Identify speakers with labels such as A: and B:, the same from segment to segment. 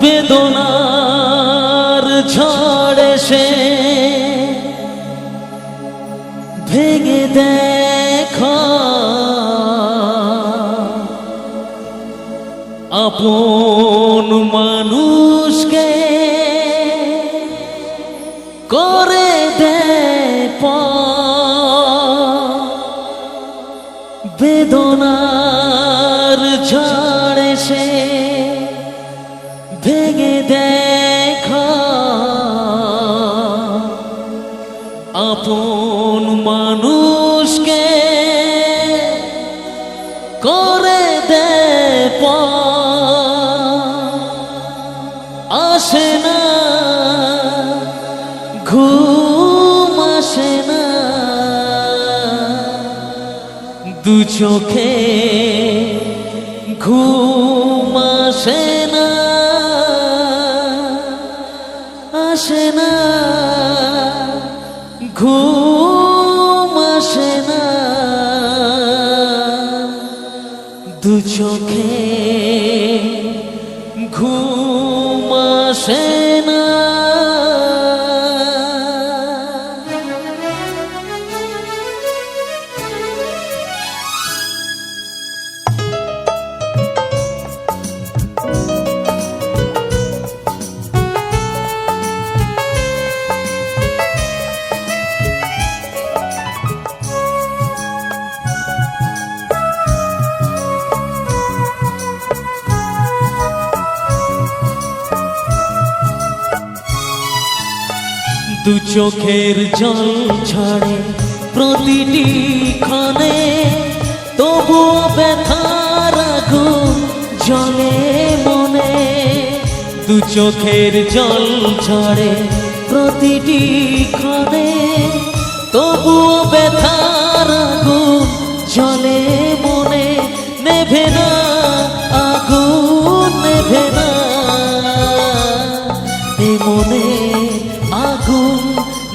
A: বেদনার ঝড় সে ভেঙে দেখো। আপন মানুষকে করে দে বেদনার ঝড় করে দে আসে না, ঘুম আসে না। দু চোখে ঘুম আসে না আসে না। ঘুম দু চোখে ঘুম দু চোখের জল ছাড়ে প্রতিটি ক্ষণে তবু ব্যথার জলে মনে। দু চোখের জল ছাড়ে প্রতিটি ক্ষণে তবু ব্যথার আগুন জলে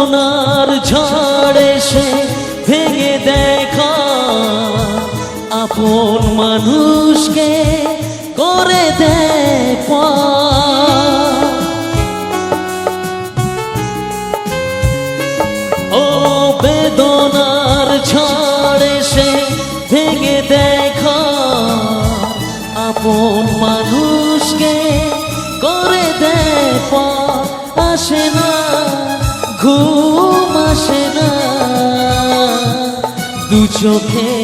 A: বেদনার ঝড়ে সে ভেঙে দেখা আপন মানুষকে করে দেয়। ও বেদনার ঝড়ে সে ভেঙে দেখা আপন মানুষকে করে দেয় পর আসে না ঘুম আসে না। দু চোখে